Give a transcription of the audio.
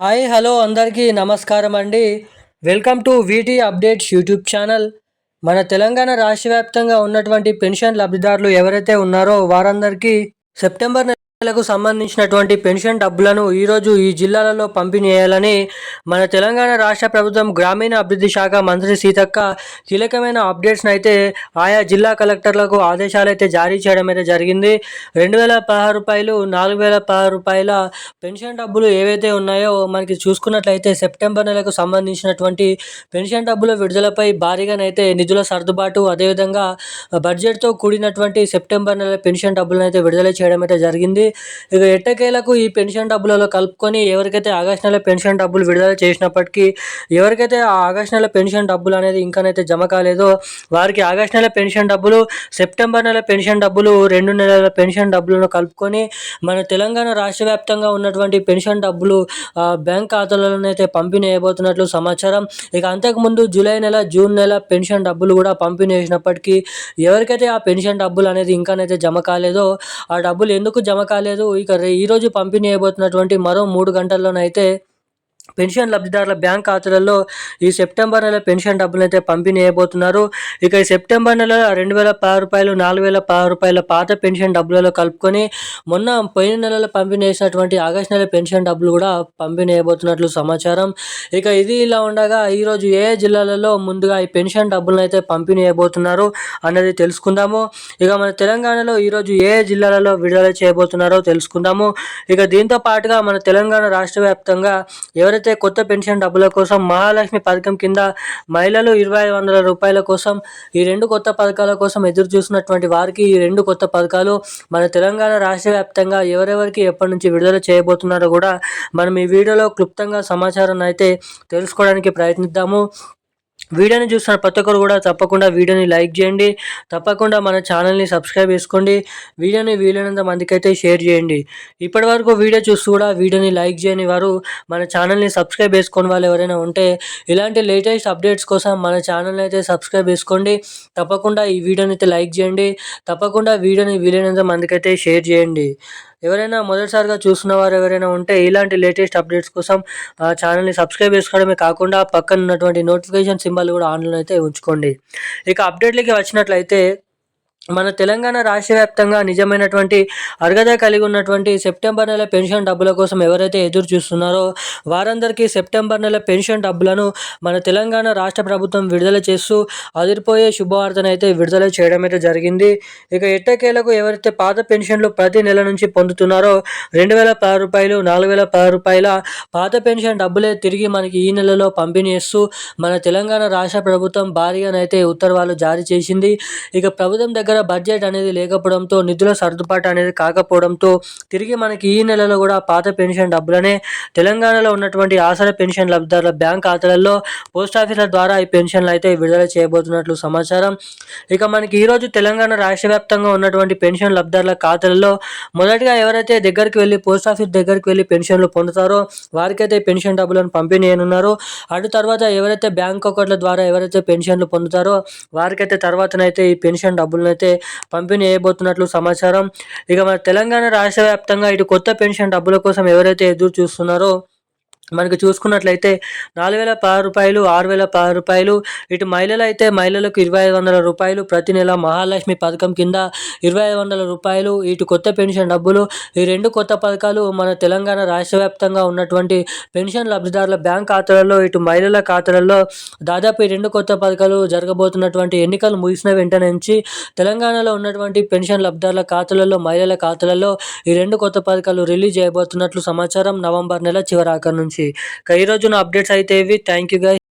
Hi hello అందరికీ నమస్కారం అండి. Welcome to VT updates YouTube channel. మన తెలంగాణ రాష్ట్ర వ్యాప్తంగా ఉన్నటువంటి పెన్షన్ లబ్ధిదారులు ఎవరైతే ఉన్నారో వారందరికీ సెప్టెంబర్ నెలకు సంబంధించినటువంటి పెన్షన్ డబ్బులను ఈరోజు ఈ జిల్లాలలో పంపిణీ చేయాలని మన తెలంగాణ రాష్ట్ర ప్రభుత్వం గ్రామీణ అభివృద్ధి శాఖ మంత్రి సీతక్క కీలకమైన అప్డేట్స్ని అయితే ఆయా జిల్లా కలెక్టర్లకు ఆదేశాలు అయితే జారీ చేయడం అయితే జరిగింది. రెండు వేల పదహారు రూపాయలు నాలుగు వేల పదహారు రూపాయల పెన్షన్ డబ్బులు ఏవైతే ఉన్నాయో మనకి చూసుకున్నట్లయితే సెప్టెంబర్ నెలకు సంబంధించినటువంటి పెన్షన్ డబ్బుల విడుదలపై భారీగానైతే నిధుల సర్దుబాటు అదేవిధంగా బడ్జెట్తో కూడినటువంటి సెప్టెంబర్ నెల పెన్షన్ డబ్బులను అయితే విడుదల చేయడం అయితే జరిగింది. ఇక ఎట్టకేలకు ఈ పెన్షన్ డబ్బులలో కలుపుకొని ఎవరికైతే ఆగస్ట్ నెల పెన్షన్ డబ్బులు విడుదల చేసినప్పటికీ ఎవరికైతే ఆ ఆగస్ట్ నెల పెన్షన్ డబ్బులు అనేది ఇంకానైతే జమ కాలేదో వారికి ఆగస్ట్ నెల పెన్షన్ డబ్బులు సెప్టెంబర్ నెల పెన్షన్ డబ్బులు రెండు నెలల పెన్షన్ డబ్బులను కలుపుకొని మన తెలంగాణ రాష్ట్ర వ్యాప్తంగా ఉన్నటువంటి పెన్షన్ డబ్బులు బ్యాంక్ ఖాతాలలోనైతే పంపిణీ అయిపోతున్నట్లు సమాచారం. ఇక అంతకుముందు జూలై నెల జూన్ నెల పెన్షన్ డబ్బులు కూడా పంపిణీ చేసినప్పటికీ ఎవరికైతే ఆ పెన్షన్ డబ్బులు అనేది ఇంకానైతే జమ కాలేదో ఆ డబ్బులు ఎందుకు జమ కాలేదు. ఇక ఈరోజు పంపిణీ అయిపోతున్నటువంటి మరో మూడు గంటల్లోనైతే పెన్షన్ లబ్ధిదారుల బ్యాంక్ ఖాతాలలో ఈ సెప్టెంబర్ నెల పెన్షన్ డబ్బులు అయితే పంపిణీ చేయబోతున్నారు ఇక ఈ సెప్టెంబర్ నెల రెండు వేల పది రూపాయలు నాలుగు వేల పది రూపాయల పాత పెన్షన్ డబ్బులలో కలుపుకొని మొన్న పోయిన నెలలో పంపిణీ చేసినటువంటి ఆగస్ట్ నెల పెన్షన్ డబ్బులు కూడా పంపిణీ చేయబోతున్నట్లు సమాచారం. ఇక ఇది ఇలా ఉండగా ఈరోజు ఏ జిల్లాలలో ముందుగా ఈ పెన్షన్ డబ్బులను అయితే పంపిణీ చేయబోతున్నారు అన్నది తెలుసుకుందాము. ఇక మన తెలంగాణలో ఈరోజు ఏ జిల్లాలలో విడుదల చేయబోతున్నారో తెలుసుకుందాము. ఇక దీంతో పాటుగా మన తెలంగాణ రాష్ట్ర వ్యాప్తంగా ఎవరు ఎవరైతే కొత్త పెన్షన్ డబ్బుల కోసం మహాలక్ష్మి పథకం కింద మహిళలు ఇరవై వందల రూపాయల కోసం ఈ రెండు కొత్త పథకాల కోసం ఎదురు చూసినటువంటి వారికి ఈ రెండు కొత్త పథకాలు మన తెలంగాణ రాష్ట్ర వ్యాప్తంగా ఎవరెవరికి ఎప్పటి నుంచి విడుదల చేయబోతున్నారో కూడా మనం ఈ వీడియోలో క్లుప్తంగా సమాచారాన్ని అయితే తెలుసుకోవడానికి ప్రయత్నిద్దాము. వీడియోని చూస్తున్న ప్రతి ఒక్కరు కూడా తప్పకుండా వీడియోని లైక్ చేయండి. తప్పకుండా మన ఛానల్ని సబ్స్క్రైబ్ చేసుకోండి. వీడియోని వీలైనంత మందికైతే షేర్ చేయండి. ఇప్పటి వరకు వీడియో చూస్తూ కూడా వీడియోని లైక్ చేయని వారు మన ఛానల్ని సబ్స్క్రైబ్ చేసుకోని వాళ్ళు ఎవరైనా ఉంటే ఇలాంటి లేటెస్ట్ అప్డేట్స్ కోసం మన ఛానల్ని అయితే సబ్స్క్రైబ్ చేసుకోండి. తప్పకుండా ఈ వీడియోని అయితే లైక్ చేయండి. తప్పకుండా వీడియోని వీలైనంత మందికైతే షేర్ చేయండి. ఎవరైనా మొదటిసారిగా చూస్తున్న వారు ఎవరైనా ఉంటే ఇలాంటి లేటెస్ట్ అప్డేట్స్ కోసం ఛానల్ని సబ్స్క్రైబ్ చేసుకోవడమే కాకుండా పక్కన ఉన్నటువంటి నోటిఫికేషన్ సింబల్ కూడా ఆన్లైన్ అయితే ఉంచుకోండి. ఇక అప్డేట్లకి వచ్చినట్లయితే మన తెలంగాణ రాష్ట్ర వ్యాప్తంగా నిజమైనటువంటి అర్హత కలిగి ఉన్నటువంటి సెప్టెంబర్ నెల పెన్షన్ డబ్బుల కోసం ఎవరైతే ఎదురు చూస్తున్నారో వారందరికీ సెప్టెంబర్ నెల పెన్షన్ డబ్బులను మన తెలంగాణ రాష్ట్ర ప్రభుత్వం విడుదల చేస్తూ అదిరిపోయే శుభవార్తను అయితే విడుదల చేయడం అయితే జరిగింది. ఇక ఎట్టకేలకు ఎవరైతే పాత పెన్షన్లు ప్రతి నెల నుంచి పొందుతున్నారో రెండు వేల పది రూపాయలు నాలుగు వేల పది రూపాయల పాత పెన్షన్ డబ్బులే తిరిగి మనకి ఈ నెలలో పంపిణీ చేస్తూ మన తెలంగాణ రాష్ట్ర ప్రభుత్వం భారీగానైతే ఉత్తర్వాలు జారీ చేసింది. ఇక ప్రభుత్వం దగ్గర దగ్గర బడ్జెట్ అనేది లేకపోవడంతో నిధుల సర్దుబాటు అనేది కాకపోవడంతో తిరిగి మనకి ఈ నెలలో కూడా పాత పెన్షన్ డబ్బులనే తెలంగాణలో ఉన్నటువంటి ఆసర పెన్షన్ లబ్ధిదారుల బ్యాంక్ ఖాతాలలో పోస్ట్ ఆఫీసుల ద్వారా ఈ పెన్షన్లు అయితే విడుదల చేయబోతున్నట్లు సమాచారం. ఇక మనకి ఈరోజు తెలంగాణ రాష్ట్ర వ్యాప్తంగా ఉన్నటువంటి పెన్షన్ లబ్ధిదారుల ఖాతాలలో మొదటిగా ఎవరైతే దగ్గరికి వెళ్ళి పోస్ట్ ఆఫీస్ దగ్గరికి వెళ్ళి పెన్షన్లు పొందుతారో వారికైతే పెన్షన్ డబ్బులను పంపిణీ అయినున్నారో అటు తర్వాత ఎవరైతే బ్యాంక్ అకౌంట్ల ద్వారా ఎవరైతే పెన్షన్లు పొందుతారో వారికైతే తర్వాతనైతే ఈ పెన్షన్ డబ్బులను అయితే అయితే పంపిణీ చేయబోతున్నట్లు సమాచారం. ఇక మన తెలంగాణ రాష్ట్ర వ్యాప్తంగా ఇటు కొత్త పెన్షన్ డబ్బుల కోసం ఎవరైతే ఎదురు చూస్తున్నారో మనకి చూసుకున్నట్లయితే నాలుగు వేల పది రూపాయలు ఆరు వేల పది రూపాయలు. ఇటు మహిళలు అయితే మహిళలకు ఇరవై ఐదు వందల రూపాయలు ప్రతి నెల మహాలక్ష్మి పథకం కింద ఇరవై ఐదు వందల రూపాయలు. ఇటు కొత్త పెన్షన్ డబ్బులు ఈ రెండు కొత్త పథకాలు మన తెలంగాణ రాష్ట్ర వ్యాప్తంగా ఉన్నటువంటి పెన్షన్ లబ్ధిదారుల బ్యాంక్ ఖాతాలలో ఇటు మహిళల ఖాతాలలో దాదాపు ఈ రెండు కొత్త పథకాలు జరగబోతున్నటువంటి ఎన్నికలు ముగిసిన వెంటనే నుంచి తెలంగాణలో ఉన్నటువంటి పెన్షన్ లబ్ధిదారుల ఖాతాలలో మహిళల ఖాతాలలో ఈ రెండు కొత్త పథకాలు రిలీజ్ చేయబోతున్నట్లు సమాచారం నవంబర్ నెల చివరాఖరు నుంచి నుంచి. ఈ రోజున అప్డేట్స్ అయితే ఇవి. Thank you guys